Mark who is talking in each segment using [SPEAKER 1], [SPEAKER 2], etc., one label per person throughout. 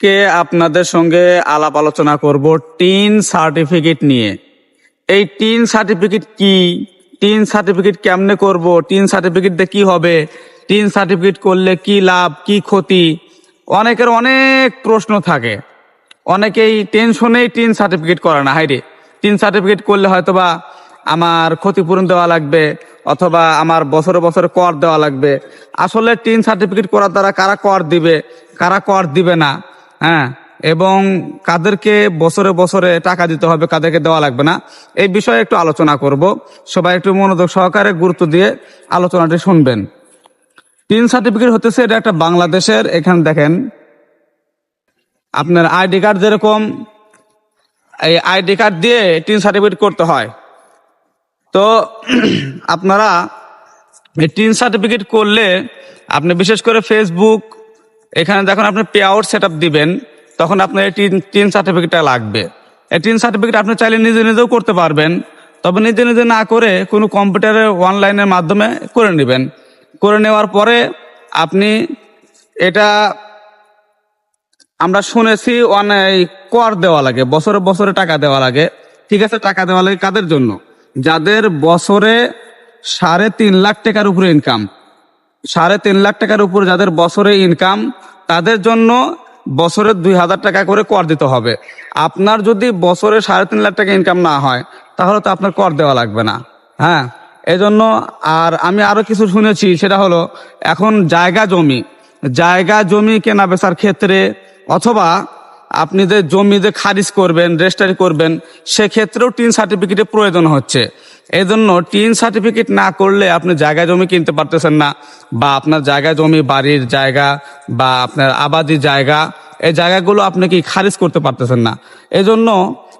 [SPEAKER 1] কে আপনাদের সঙ্গে আলাপ আলোচনা করব টিন সার্টিফিকেট নিয়ে। এই টিন সার্টিফিকেট কি? টিন সার্টিফিকেট কেমনে করব? টিন সার্টিফিকেট দিয়ে কি হবে? টিন সার্টিফিকেট করলে কি লাভ, কি ক্ষতি? অনেকের অনেক প্রশ্ন থাকে। অনেকেই টেনশনেই টিন সার্টিফিকেট করে না হাইরে টিন সার্টিফিকেট করলে হয়তোবা আমার ক্ষতিপূরণ দেওয়া লাগবে, অথবা আমার বছরে বছরে কর দেওয়া লাগবে। আসলে টিন সার্টিফিকেট করার দ্বারা কারা কর দিবে? কারা কর দিবে না? হ্যাঁ এবং কাদেরকে বছরে বছরে টাকা দিতে হবে, কাদেরকে দেওয়া লাগবে না। এই বিষয়ে একটু আলোচনা করব। সবাই একটু মনোযোগ সহকারে গুরুত্ব দিয়ে আলোচনাটি শুনবেন। টিন সার্টিফিকেট হতেছে, এটা একটা বাংলাদেশের, এখানে দেখেন। আপনার আইডি কার্ড যেরকম, এই আইডি কার্ড দিয়ে টিন সার্টিফিকেট করতে হয়। তো আপনারা এই টিন সার্টিফিকেট করলে, আপনি বিশেষ করে ফেসবুক এখানে যখন আপনি পে আউট সেট দিবেন, তখন আপনার এই টিন টিন সার্টিফিকেটটা লাগবে। এই টিন সার্টিফিকেট আপনি চাইলে নিজে নিজেও করতে পারবেন, তবে নিজে নিজে না করে কোনো কম্পিউটারে অনলাইনের মাধ্যমে করে নেবেন। করে নেওয়ার পরে আপনি এটা আমরা শুনেছি অনেক কর দেওয়া লাগে, বছরে বছরে টাকা দেওয়া লাগে। ঠিক আছে, টাকা দেওয়া লাগে কাদের জন্য? যাদের বছরে সাড়ে তিন লাখ টাকার উপরে ইনকাম সাড়ে তিন লাখ টাকার উপর যাদের বছরে ইনকাম তাদের জন্য বছরে দুই হাজার টাকা করে কর দিতে হবে। আপনার যদি বছরে সাড়ে তিন লাখ টাকা ইনকাম না হয়, তাহলে তো আপনার কর দেওয়া লাগবে না। হ্যাঁ? এজন্য আর আমি আরও কিছু শুনেছি, সেটা হলো, এখন জায়গা জমি জায়গা জমি কেনা বেচার ক্ষেত্রে অথবা আপনি যে জমি যে খারিজ করবেন, রেজিস্ট্রি করবেন, সেক্ষেত্রেও টিন সার্টিফিকেটের প্রয়োজন হচ্ছে। এই জন্য টিন সার্টিফিকেট না করলে আপনি জায়গা জমি কিনতে পারতেছেন না, বা আপনার জায়গা জমি, বাড়ির জায়গা, বা আপনার আবাদি জায়গা, এই জায়গাগুলো আপনি কি খারিজ করতে পারতেছেন না। এজন্য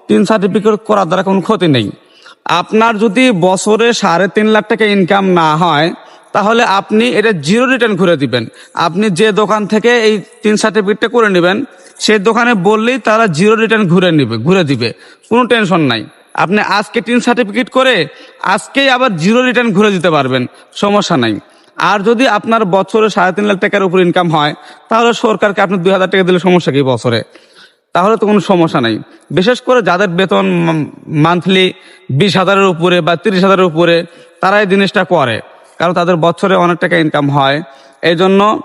[SPEAKER 1] টিন সার্টিফিকেট করার দ্বারা কোনো ক্ষতি নেই। আপনার যদি বছরে সাড়ে তিন লাখ টাকা ইনকাম না হয়, তাহলে আপনি এটা জিরো রিটার্ন ঘুরে দিবেন। আপনি যে দোকান থেকে এই তিন সার্টিফিকেটটা করে নেবেন সেই দোকানে বললেই তারা জিরো রিটার্ন ঘুরে নিবে, ঘুরে দিবে। কোনো টেনশন নাই। আপনি আজকে টিন সার্টিফিকেট করে আজকেই আবার জিরো রিটার্ন ঘুরে দিতে পারবেন, সমস্যা নাই। আর যদি আপনার বছরে সাড়ে তিন লাখ টাকার উপর ইনকাম হয়, তাহলে সরকারকে আপনি দুই হাজার টাকা দিলে সমস্যা কি বছরে? তাহলে তো কোনো সমস্যা নাই। বিশেষ করে যাদের বেতন মান্থলি বিশ হাজারের উপরে বা তিরিশ হাজারের উপরে তারা এই জিনিসটা করে। কারণ তাদের বছরে অনেক টাকা ইনকাম হয়। এই জন্য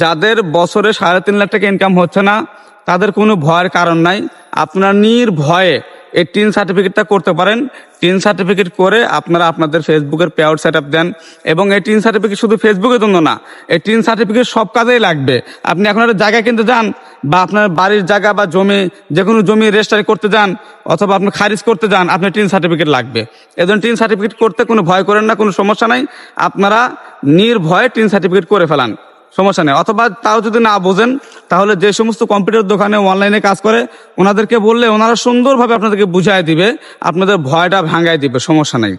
[SPEAKER 1] যাদের বছরে সাড়ে তিন লাখ টাকা ইনকাম হচ্ছে না, তাদের কোনো ভয়ের কারণ নাই। আপনার নির্ভয়ে এই টিন সার্টিফিকেটটা করতে পারেন। টিন সার্টিফিকেট করে আপনারা আপনাদের ফেসবুকের পে আউট সেট দেন। এবং এই টিন সার্টিফিকেট শুধু ফেসবুকের জন্য না, এই টিন সার্টিফিকেট সব কাজেই লাগবে। আপনি এখন একটা জায়গা কিনতে যান বা আপনার বাড়ির জায়গা বা জমি যে কোনো জমি রেজিস্ট্রি করতে যান অথবা আপনি খারিজ করতে যান, আপনার টিন সার্টিফিকেট লাগবে। এজন্য টিন সার্টিফিকেট করতে কোনো ভয় করেন না, কোনো সমস্যা নাই। আপনারা নির্ভয়ে টিন সার্টিফিকেট করে ফেলান। সমস্যা নেই। অথবা তাও যদি না বোঝেন, তাহলে যে সমস্ত কম্পিউটার দোকানে অনলাইনে কাজ করে, ওনাদেরকে বললে ওনারা সুন্দরভাবে আপনাদেরকে বুঝাই দিবে, আপনাদের ভয়টা ভাঙ্গাই দিবে, সমস্যা নেই।